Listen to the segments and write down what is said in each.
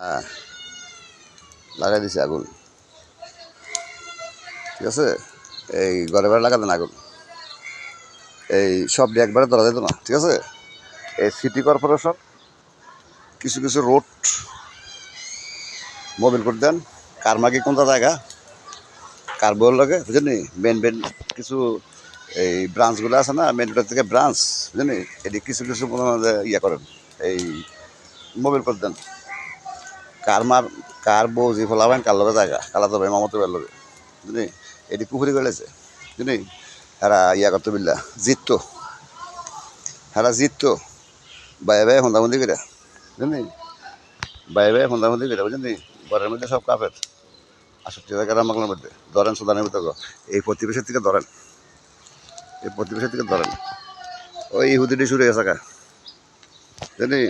হ্যাঁ লাগাই দিছে আগুন। ঠিক আছে? এই ঘরে ঘরে লাগাতেন আগুন। এই সব একবারে ধরা যেত না, ঠিক আছে? এই সিটি কর্পোরেশন, কিছু কিছু রোড মোবিল করে দেন। কার মাগে কোনটা জায়গা? কার বল লাগে, বুঝলি? মেন মেন কিছু এই ব্রাঞ্চগুলো আছে না মেন রোড থেকে ব্রাঞ্চ বুঝলি? এটি কিছু কিছু ইয়ে করেন, এই মোবিল করে দেন। কার মার, কার বউ যে ফলাবেন, কার লগে জায়গা? কালা তো মামতো ভাই লগে। বুঝলি? এটি পুকুরি গেলেছে বুঝলি? এরা ইয়া করতে বিল্লা, জিততো। এরা জিততো। বাইরে বাইরে হন্দাবন্দি করে বুঝলি? বাইরে বাইরে হন্দাবন্দি করে বুঝলি? ঘরের মধ্যে সব কাপের আষট্টি টাকা রামাগলার মধ্যে। ধরেন সুদানের মধ্যে। এই প্রতিবেশের থেকে ধরেন। এই প্রতিবেশের থেকে ধরেন। ওই ইহুদিটি শুরু গেছে কা বুঝলি?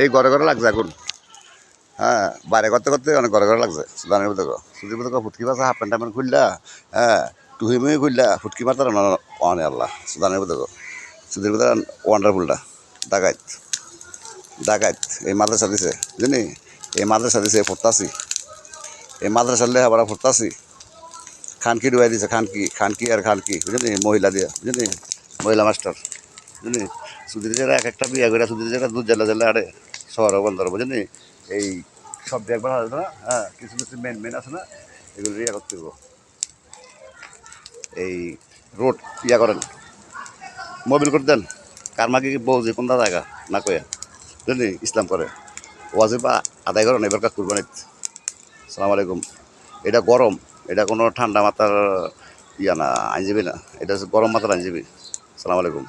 এই ঘরে ঘরে লাগছে এখন। হ্যাঁ বাইরে করতে করতে অনেক ঘরে ঘরে লাগছে। সুদানের গো। সুদির মধ্যে ফুটকি মাছ, হাফ প্যান্ট প্যান্ট খুললা হ্যাঁ টুহি মুহি খুললা, ফুটকি মাছ তার অনে আল্লাহ, সুদানের গো। সুদির মধ্যে ওয়ান্ডারফুলটা ডাকাইত। ডাকাইত। এই মাদ্রাসা দিছে, বুঝলি? এই মাদ্রাসা দিছে পড়তাছি এই মাদ্রাসার লেহা বাড়া পড়তাছি খানকি ডুবাই দিছে, খানকি খানকি আর খানকি, বুঝলি? মহিলা দিয়া, বুঝলি? মহিলা মাস্টার, বুঝলি? সুদির যারা এক একটা বিয়ে করে সুদির যারা দুধ জেলা জেলা আরে শহর বন্দর বুঝলি এই সব দিয়ে একবার আছে না? হ্যাঁ কিছু কিছু মেন মেন আছে না? এগুলো ইয়ে করতে এই রোড ইয়া করেন। মোবিল করে দেন। কার মাকে কি বউ যে কোনটা জায়গা না কয়া বুঝলি ইসলাম করে। ওয়াজে বা আদায় করেন, এবার কাজ কুরবানিত সালাম আলাইকুম। এটা গরম। এটা কোনো ঠান্ডা মাথার ইয়া না, আইনজীবী না। এটা হচ্ছে গরম মাথার আইনজীবী। সালাম আলাইকুম।